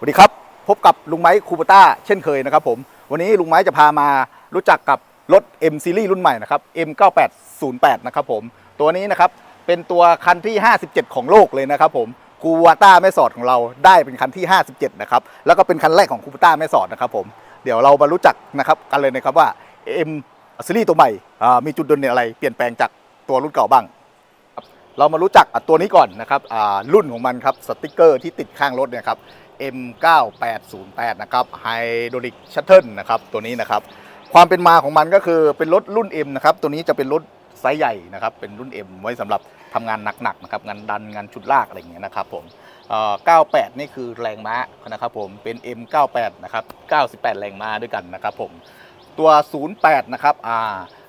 สวัสดีครับพบกับลุงไม้คูปต้าเช่นเคยนะครับผม วันนี้ลุงไม้จะพามารู้จักกับรถ M Series รุ่นใหม่นะครับ M9808 นะครับผม ตัวนี้นะครับเป็นตัวคันที่ 57 ของโลกเลยนะครับผมคูวาต้าแม่สอดของเราได้เป็นคันที่ 57 นะครับ แล้วก็เป็นคันแรกของคูปต้าแม่สอดนะครับผมเดี๋ยวเรามารู้จักนะครับกันเลยนะครับว่า M Series ตัวใหม่อ่ามีจุดเด่นอะไรเปลี่ยนแปลงจากตัวรุ่นเก่าบ้างเรามารู้จักตัวนี้ก่อนนะครับอ่ารุ่นของมันครับสติกเกอร์ที่ติดข้างรถเนี่ยครับ M9808 นะครับ Hydraulic Shuttle นะครับตัวนี้นะครับความเป็นมาของมันก็คือเป็นรถรุ่น M นะครับตัวนี้จะเป็นรถไซส์ใหญ่นะครับเป็นรุ่น M ไว้สำหรับทำงานหนักๆนะครับงานดันงานชุดลากอะไรอย่างเงี้ยนะครับผมเอ่อ98 นี่คือแรงม้านะครับผมเป็น M98 นะครับ98 แรงม้าด้วยกันนะครับผมตัว 08 นะครับอ่า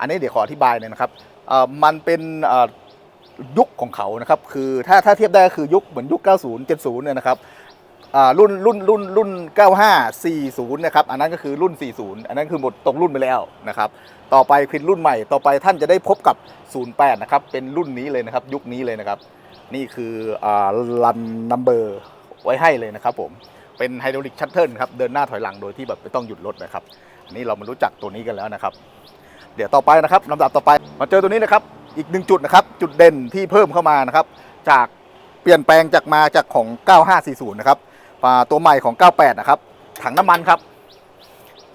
อันนี้เดี๋ยวขออธิบายหน่อยนะครับเอ่อมันเป็นเอ่อยุคของเขานะครับคือถ้าถ้าเทียบได้ก็คือยุคเหมือนยุค 90 70เนี่ยนะครับ รุ่นรุ่นรุ่นรุ่น 95 40 นะครับ อันนั้นก็คือรุ่น 40 อันนั้นคือหมดตกรุ่นไปแล้วนะครับ ต่อไปเป็นรุ่นใหม่ ต่อไปท่านจะได้พบกับ 08 นะครับ เป็นรุ่นนี้เลยนะครับ ยุคนี้เลยนะครับ นี่คืออ่ารันนัมเบอร์ไว้ให้เลยนะครับผม เป็นไฮดรอลิกชัตเทิลครับ เดินหน้าถอยหลังโดยที่แบบไม่ต้องหยุดรถนะครับ อันนี้เรามารู้จักตัวนี้กันแล้วนะครับ เดี๋ยวต่อไปนะครับลำดับต่อไป มาเจอตัวนี้นะครับ อีกหนึ่งจุดนะครับ จุดเด่นที่เพิ่มเข้ามานะครับ จากเปลี่ยนแปลงจากมาจากของ 9540 นะครับ มาตัวใหม่ของ 98 นะครับ ถังน้ำมันครับ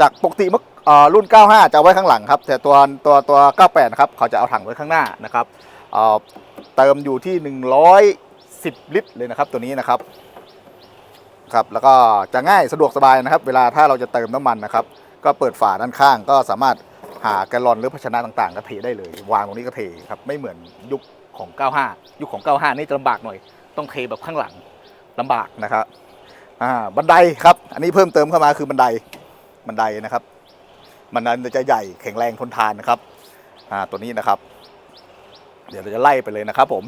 จากปกติเมื่อรุ่น 95 จะเอาไว้ข้างหลังครับ แต่ตัวตัวตัว 98 นะครับ เขาจะเอาถังไว้ข้างหน้านะครับเติมอยู่ที่ 110 ลิตรเลยนะครับ ตัวนี้นะครับครับแล้วก็จะง่ายสะดวกสบายนะครับ เวลาถ้าเราจะเติมน้ำมันนะครับ ก็เปิดฝาด้านข้าง ก็สามารถหาแกลลอนหรือภาชนะต่างๆ ก็เทได้เลย วางตรงนี้ก็เทครับไม่เหมือนยุคของ 95 ยุคของ 95 นี่จะลำบากหน่อย ต้องเทแบบข้างหลังลำบากนะครับ อ่าบันไดครับ อันนี้เพิ่มเติมเข้ามาคือบันไดบันไดนะครับมันนั้นจะใหญ่แข็งแรงทนทานนะครับอ่าตัวนี้นะครับ เดี๋ยวเราจะไล่ไปเลยนะครับ ผม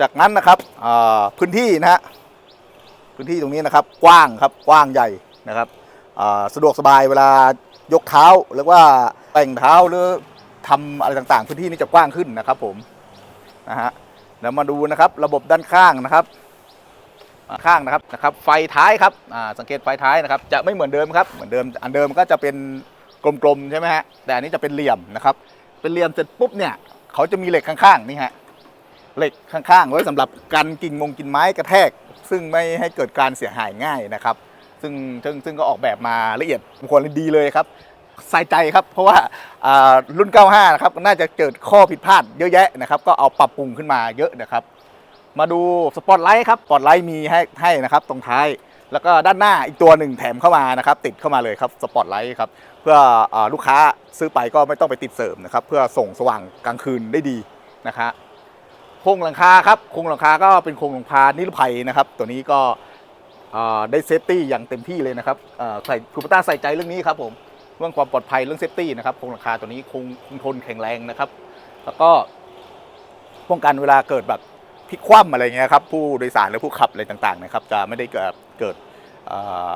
จากนั้นนะครับอ่าพื้นที่นะฮะพื้นที่ตรงนี้นะครับ กว้างครับกว้างใหญ่นะครับอ่าสะดวกสบายเวลายกเท้าหรือว่าแต่งเท้าหรือทำอะไรต่างๆ พื้นที่นี้จะกว้างขึ้นนะครับ ผมนะฮะแล้วมาดูนะครับ ระบบด้านข้างนะครับ ข้างนะครับนะครับ ไฟท้ายครับสังเกตไฟท้ายนะครับ จะไม่เหมือนเดิมครับเหมือนเดิมอันเดิมก็จะเป็นกลมๆใช่ไหมฮะแต่อันนี้จะเป็นเหลี่ยมนะครับ เป็นเหลี่ยมเสร็จปุ๊บเนี่ยเขาจะมีเหล็กข้างๆนี่ฮะเหล็กข้างๆไว้สำหรับกันกิ่งมงกิ่งไม้กระแทก ซึ่งไม่ให้เกิดการเสียหายง่ายนะครับ ซึ่งซึ่งซึ่งก็ออกแบบมาละเอียดควรดีเลยครับใส่ใจครับ เพราะว่าอ่ารุ่น 95 นะครับ น่าจะเกิดข้อผิดพลาดเยอะแยะนะครับ ก็เอาปรับปรุงขึ้นมาเยอะนะครับ มาดูสปอตไลท์ครับสปอตไลท์มีให้ให้นะครับตรงท้าย แล้วก็ด้านหน้าอีกตัวหนึ่งแถมเข้ามานะครับติดเข้ามาเลยครับสปอตไลท์ครับเพื่ออลูกค้าซื้อไปก็ไม่ต้องไปติดเสริมนะครับเพื่อส่งสว่างกลางคืนได้ดีนะครับโครงหลังคาครับโครงหลังคาก็เป็นโครงหลังคานิรภัยนะครับ ตัวนี้ก็ได้เซฟตี้อย่างเต็มที่เลยนะครับใส่คูปต้าใส่ใจเรื่องนี้ครับผมเรื่องความปลอดภัยเรื่องเซฟตี้นะครับโครงหลังคาตัวนี้คงคงทนแข็งแรงนะครับ แล้วก็ป้องกันเวลาเกิดแบบ พลิกคว่ำอะไรเงี้ยครับผู้โดยสารหรือผู้ขับอะไรต่างๆนะครับจะไม่ได้เกิดเกิด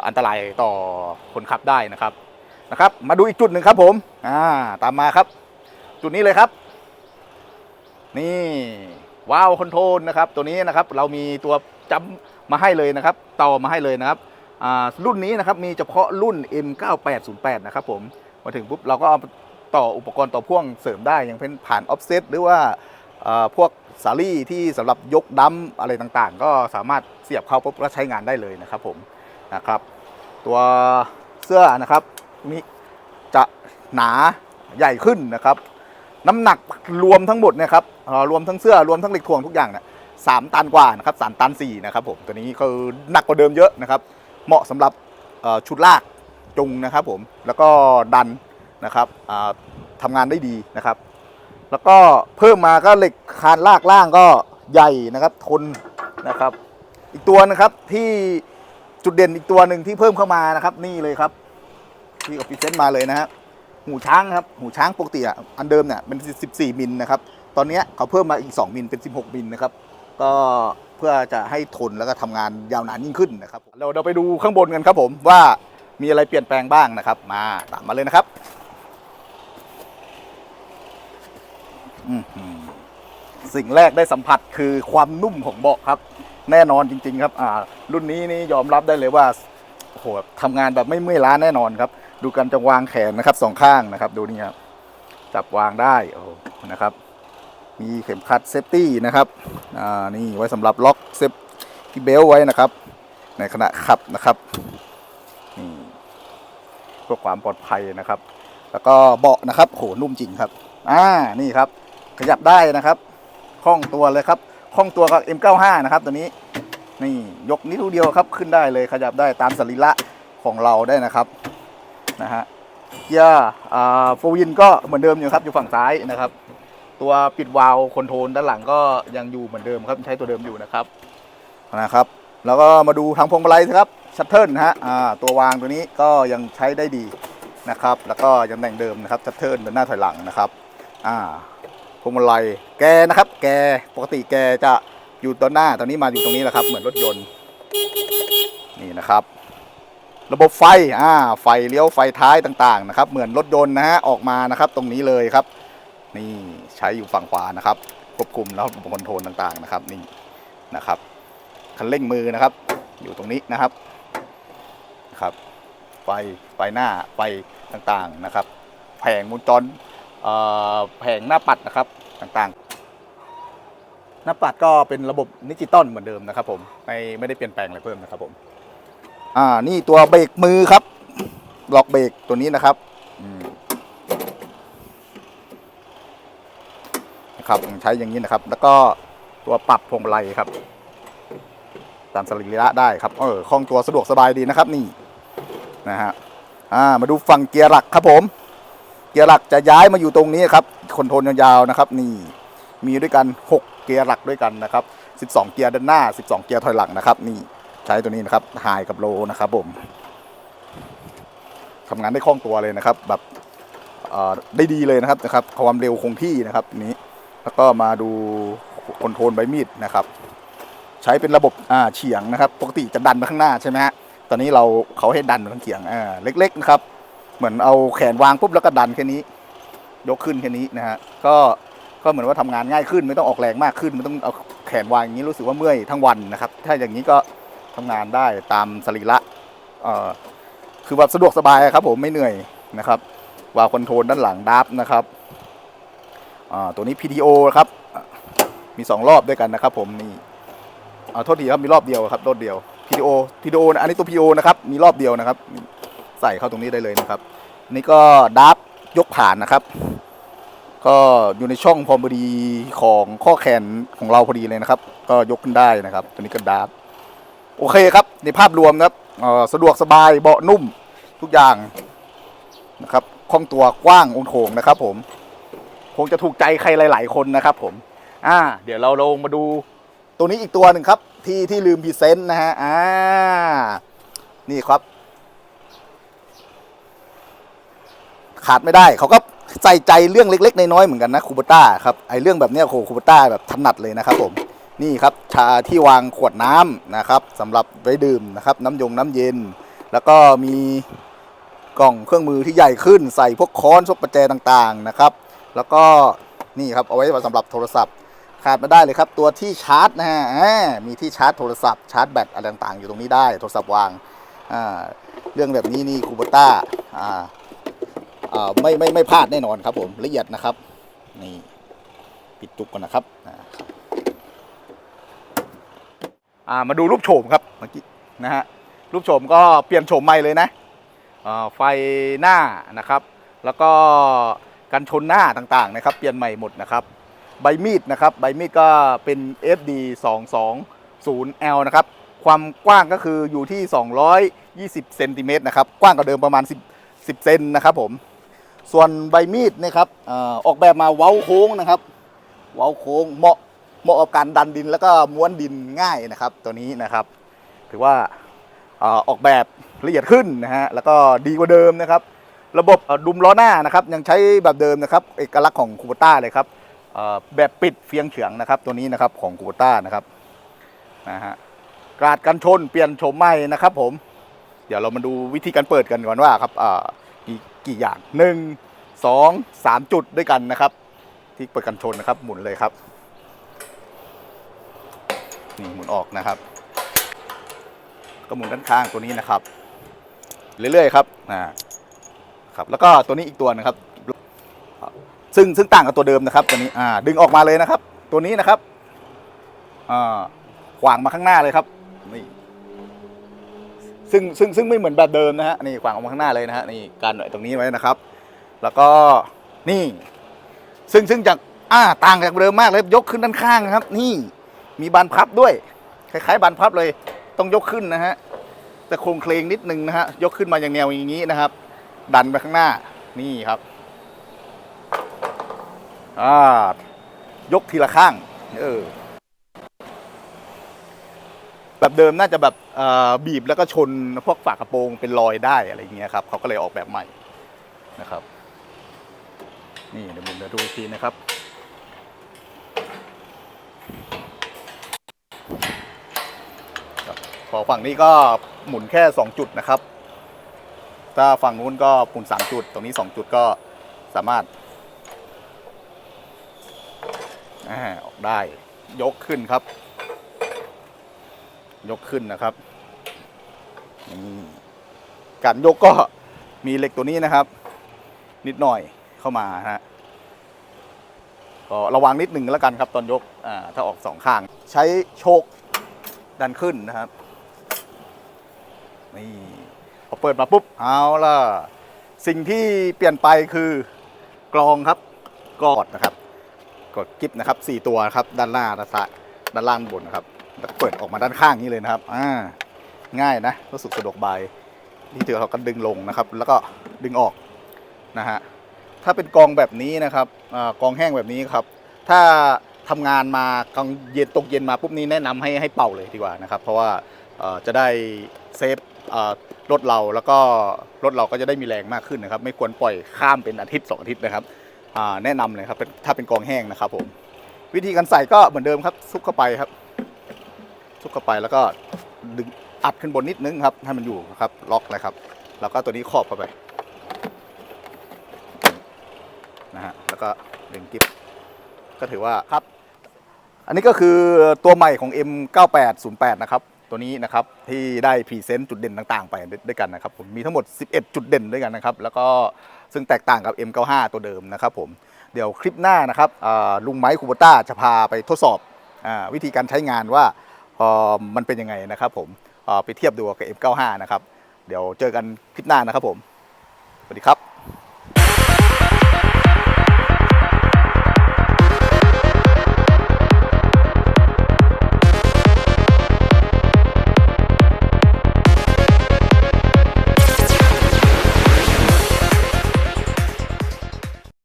อันตรายต่อคนขับได้นะครับนะครับ มาดูอีกจุดหนึ่งครับผมอ่าตามมาครับ จุดนี้เลยครับ นี่ว้าวคอนโทรลนะครับ ตัวนี้นะครับเรามีตัวจำมาให้เลยนะครับต่อมาให้เลยนะครับอ่ารุ่นนี้นะครับมีเฉพาะรุ่น M9808 นะครับผมมาถึงปุ๊บเราก็เอาต่ออุปกรณ์ต่อพ่วงเสริมได้อย่างเป็นผ่านออฟเซตหรือว่า พวกสาลี่ที่สำหรับยกดัมอะไรต่างๆ ก็สามารถเสียบเข้าปุ๊บแล้วใช้งานได้เลยนะครับผมนะครับ ตัวเสื้อนะครับมีจะหนาใหญ่ขึ้นนะครับ น้ำหนักรวมทั้งหมดนะครับรวมทั้งเสื้อรวมทั้งเหล็กถ่วงทุกอย่างเนี่ยสามตันกว่านะครับสามตันสี่นะครับผมตัวนี้คือหนักกว่าเดิมเยอะนะครับ เหมาะสำหรับชุดลากจุงนะครับผมแล้วก็ดันนะครับอ่าทำงานได้ดีนะครับ แล้วก็เพิ่มมาก็เหล็กคานลากล่างก็ใหญ่นะครับทนนะครับ อีกตัวนะครับที่จุดเด่นอีกตัวหนึ่งที่เพิ่มเข้ามานะครับ นี่เลยครับ ที่ออฟฟิเซนมาเลยนะฮะหูช้างครับหูช้างปกติอะอันเดิมเนี่ยเป็น 14มิลนะครับตอนนี้เขาเพิ่มมาอีก 2มิลเป็น 16มิลนะครับก็เพื่อจะให้ทนแล้วก็ทำงานยาวนานยิ่งขึ้นนะครับเราเราไปดูข้างบนกันครับผมว่ามีอะไรเปลี่ยนแปลงบ้างนะครับ มาตามมาเลยนะครับอื้อหือ สิ่งแรกได้สัมผัสคือความนุ่มของเบาะครับ แน่นอนจริง ๆ ครับ อ่า รุ่นนี้นี่ยอมรับได้เลยว่าโอ้โหทำงานแบบไม่เมื่อยล้าแน่นอนครับ ดูการจะวางแขนนะครับสองข้างนะครับ ดูนี่ครับจับวางได้โอ้นะครับ มีเข็มขัดเซฟตี้นะครับอ่านี่ไว้สำหรับล็อกเซฟที่เบลต์ไว้นะครับ ในขณะขับนะครับนี่เพื่อความปลอดภัยนะครับ แล้วก็เบาะนะครับโหนุ่มจริงครับ อ่านี่ครับ ขยับได้นะครับคล่องตัวเลยครับคล่องตัวกับ M95 นะครับ ตัวนี้นี่ยกนิ้วเดียวครับขึ้นได้เลยขยับได้ตามสรีระของเราได้นะครับนะฮะเกียร์อ่าโฟวินก็เหมือนเดิมอยู่ครับอยู่ฝั่งซ้ายนะครับ ตัวปิดวาล์วคอนโทรลด้านหลังก็ยังอยู่เหมือนเดิมครับใช้ตัวเดิมอยู่นะครับนะครับ แล้วก็มาดูทางพวงมาลัยครับชัตเทิลนะฮะตัววางตัวนี้ก็ยังใช้ได้ดีนะครับ แล้วก็ยังแต่งเดิมนะครับชัตเทิลเดินหน้าถอยหลังนะครับอ่า วงมาลัยแกนะครับ แกปกติแกจะอยู่ตอนหน้าตอนนี้มาอยู่ตรงนี้แหละครับ เหมือนรถยนต์นี่นะครับ ระบบไฟอ่าไฟเลี้ยวไฟท้ายต่างๆนะครับ เหมือนรถยนต์นะฮะออกมานะครับ ตรงนี้เลยครับ นี่ใช้อยู่ฝั่งขวานะครับควบคุมแล้วระบบคอนโทรลต่างๆนะครับนี่นะครับคันเร่งมือนะครับ อยู่ตรงนี้นะครับครับไฟไฟหน้าไฟต่างๆนะครับ แผงวงจรเอ่อ แผงหน้าปัดนะครับต่างๆ หน้าปัดก็เป็นระบบดิจิตอลเหมือนเดิมนะครับ ผมไม่ไม่ได้เปลี่ยนแปลงอะไรเพิ่มนะครับผมอ่านี่ตัวเบรกมือครับล็อกเบรกตัวนี้นะครับนะครับใช้อย่างนี้นะครับ แล้วก็ตัวปรับพวงมาลัยครับ ตามสรีระได้ครับเออคล่องตัวสะดวกสบายดีนะครับ นี่นะฮะอ่ามาดูฝั่งเกียร์หลักครับผม เกียร์หลักจะย้ายมาอยู่ตรงนี้ครับคอนโทรลยาวๆนะครับนี่มีด้วยกัน 6 เกียร์หลักด้วยกันนะครับ 12 เกียร์ด้านหน้า 12 เกียร์ถอยหลังนะครับนี่ใช้ตัวนี้นะครับไฮกับโลนะครับผมทำงานได้คล่องตัวเลยนะครับ แบบได้ดีเลยนะครับนะครับความเร็วคงที่นะครับนี้แล้วก็มาดูคอนโทรลใบมีดนะครับ ใช้เป็นระบบอ่าเฉียงนะครับ ปกติจะดันไปข้างหน้าใช่ไหมฮะตอนนี้เราเขาให้ดันไปข้างเฉียงอ่าเล็กๆนะครับ เหมือนเอาแขนวางปุ๊บแล้วก็ดันแค่นี้ ยกขึ้นแค่นี้นะฮะก็ก็เหมือนว่าทำงานง่ายขึ้นไม่ต้องออกแรงมากขึ้นไม่ต้องเอาแขนวางอย่างนี้รู้สึกว่าเมื่อยทั้งวันนะครับ ถ้าอย่างนี้ก็ทำงานได้ตามสรีระเอ่อคือแบบสะดวกสบายครับผมไม่เหนื่อยนะครับวาคอนโทรลด้านหลังดับนะครับตัวนี้ PTO ครับ มี 2 รอบด้วยกันนะครับ ผมนี่เอาโทษทีครับมีรอบเดียวครับรอบเดียว PTO PTO นะอันนี้ตัว PTO นะครับมีรอบเดียวนะครับ ใส่เข้าตรงนี้ได้เลยนะครับ นี่ก็ดับยกผ่านนะครับ ก็อยู่ในช่องพอดีของข้อแขนของเราพอดีเลยนะครับ ก็ยกขึ้นได้นะครับ ตัวนี้ก็ดับโอเคครับในภาพรวมครับสะดวกสบายเบาะนุ่มทุกอย่างนะครับคล่องตัวกว้างองโถงนะครับ ผม คงจะถูกใจใครหลาย ๆ คนนะครับ ผม อ่า เดี๋ยวเราลงมาดูตัวนี้อีกตัวหนึ่งครับ ที่ที่ลืมพรีเซนต์นะฮะอ่านี่ครับ ขาดไม่ได้ เขาก็ใส่ใจเรื่องเล็ก ๆ น้อยๆเหมือนกันนะคูบต้าครับไอเรื่องแบบนี้โคคูบต้าแบบถนัดเลยนะครับผมนี่ครับชาที่วางขวดน้ำนะครับสำหรับไว้ดื่มนะครับน้ำยงน้ำเย็น แล้วก็มีกล่องเครื่องมือที่ใหญ่ขึ้น ใส่พวกค้อนพวกประแจต่างๆนะครับ แล้วก็นี่ครับเอาไว้สำหรับโทรศัพท์ ขาดไม่ได้เลยครับ ตัวที่ชาร์จนะฮะมีที่ชาร์จโทรศัพท์ชาร์จแบตอะไรต่างๆ อยู่ตรงนี้ได้โทรศัพท์วางเรื่องแบบนี้นี่คูบต้าอ่า ไม่ไม่ไม่พลาดแน่นอนครับผมละเอียดนะครับนี่ปิดตุกก่อนนะครับามาดูรูปโฉมครับเมื่อกี้นะฮะรูปโฉมก็เปลี่ยนโฉมใหม่เลยนะไฟหน้านะครับ แล้วก็กันชนหน้าต่างๆนะครับ เปลี่ยนใหม่หมดนะครับ ใบมีดนะครับ ใบมีดก็เป็น FD 220 L นะครับ ความกว้างก็คืออยู่ที่ 220 เซนติเมตรนะครับ กว้างกว่าเดิมประมาณ 10 10เซนนะครับผม ส่วนใบมีดนะครับอออกแบบมาเว้าโค้งนะครับ เว้าโค้งเหมาะเหมาะกับการดันดินแล้วก็ม้วนดินง่ายนะครับ ตัวนี้นะครับ ถือว่าออกแบบละเอียดขึ้นนะฮะแล้วก็ดีกว่าเดิมนะครับ ระบบดุมล้อหน้านะครับ ยังใช้แบบเดิมนะครับ เอกลักษณ์ของคูเปต้าเลยครับแบบปิดเฟียงเฉืองนะครับ ตัวนี้นะครับของคูเปต้านะครับนะฮะกราดกันชนเปลี่ยนโฉมใหม่นะครับ ผม เดี๋ยวเรามาดูวิธีการเปิดกันก่อนว่าครับ กี่กี่อย่างหนึ่งสองสามจุดด้วยกันนะครับ ที่เปิดกันชนนะครับ หมุนเลยครับนี่หมุนออกนะครับ ก็หมุนด้านข้างตัวนี้นะครับ เรื่อยๆครับอ่าครับแล้วก็ตัวนี้อีกตัวนะครับ ซึ่งซึ่งต่างกับตัวเดิมนะครับตัวนี้อ่าดึงออกมาเลยนะครับ ตัวนี้นะครับอ่าขวางมาข้างหน้าเลยครับ ซึ่งซึ่งซึ่งไม่เหมือนแบบเดิมนะฮะนี่ขวางออกมาข้างหน้าเลยนะฮะนี่การไว้ตรงนี้ไว้นะครับ แล้วก็นี่ ซึ่งซึ่งจากอ่าต่างจากเดิมมากเลยยกขึ้นด้านข้างนะครับ นี่มีบานพับด้วย คล้ายๆบานพับเลย ต้องยกขึ้นนะฮะแต่โครงเคลงนิดนึงนะฮะยกขึ้นมาอย่างแนวอย่างนี้นะครับ ดันไปข้างหน้านี่ครับอ่ายกทีละข้าง เออ แบบเดิมน่าจะแบบบีบแล้วก็ชนพวกฝากระโปรงเป็นรอยได้อะไรอย่างเงี้ยครับเขาก็เลยออกแบบใหม่นะครับ นี่เดี๋ยวผมจะดูอีกทีนะครับพอฝั่งนี้ก็หมุนแค่ 2 จุดนะครับ ถ้าฝั่งนู้นก็หมุน 3 จุด ตรงนี้ 2 จุดก็สามารถอาออกได้ยกขึ้นครับ ยกขึ้นนะครับการยกก็มีเหล็กตัวนี้นะครับ นิดหน่อยเข้ามาฮะก็ระวังนิดหนึ่งแล้วกันครับตอนยกถ้าออกสองข้าง ใช้โชคดันขึ้นนะครับนี่พอเปิดมาปุ๊บเอาล่ะสิ่งที่เปลี่ยนไปคือกรองครับกอดนะครับกดกิ๊บนะครับสี่ตัวครับ ด้านหน้าด้านซ้ายด้านล่างด้านบนนะครับ แล้วเปิดออกมาด้านข้างนี้เลยนะครับ อ่า ง่ายนะรู้สึกสะดวกบายนี่ถือเราก็ดึงลงนะครับ แล้วก็ดึงออกนะฮะ ถ้าเป็นกองแบบนี้นะครับอกองแห้งแบบนี้ครับ ถ้าทำงานมากลางเย็นตกเย็นมาปุ๊บนี้แนะนำให้ให้เป่าเลยดีกว่านะครับ เพราะว่าจะได้เซฟรถเราแล้วก็รถเราก็จะได้มีแรงมากขึ้นนะครับ ไม่ควรปล่อยข้ามเป็นอาทิตย์สองอาทิตย์นะครับแนะนำเลยครับถ้าเป็นกองแห้งนะครับผมวิธีการใส่ก็เหมือนเดิมครับซุกเข้าไปครับ ซุกเข้าไปแล้วก็ดึงอัดขึ้นบนนิดนึงครับให้มันอยู่นะครับล็อกเลยครับ แล้วก็ตัวนี้ครอบเข้าไปนะฮะแล้วก็ดึงกิ๊บก็ถือว่าครับ อันนี้ก็คือตัวใหม่ของ M9808 นะครับตัวนี้นะครับที่ได้พรีเซนต์จุดเด่นต่างๆ ไปด้วยกันนะครับผมมีทั้งหมด 11 จุดเด่นด้วยกันนะครับแล้วก็ซึ่งแตกต่างกับ M95 ตัวเดิมนะครับผมเดี๋ยวคลิปหน้านะครับลุงไม้คูโบต้าจะพาไปทดสอบอวิธีการใช้งานว่า มันเป็นยังไงนะครับผมไปเทียบดูกับ M95 นะครับ เดี๋ยวเจอกันคลิปหน้านะครับผม สวัสดีครับ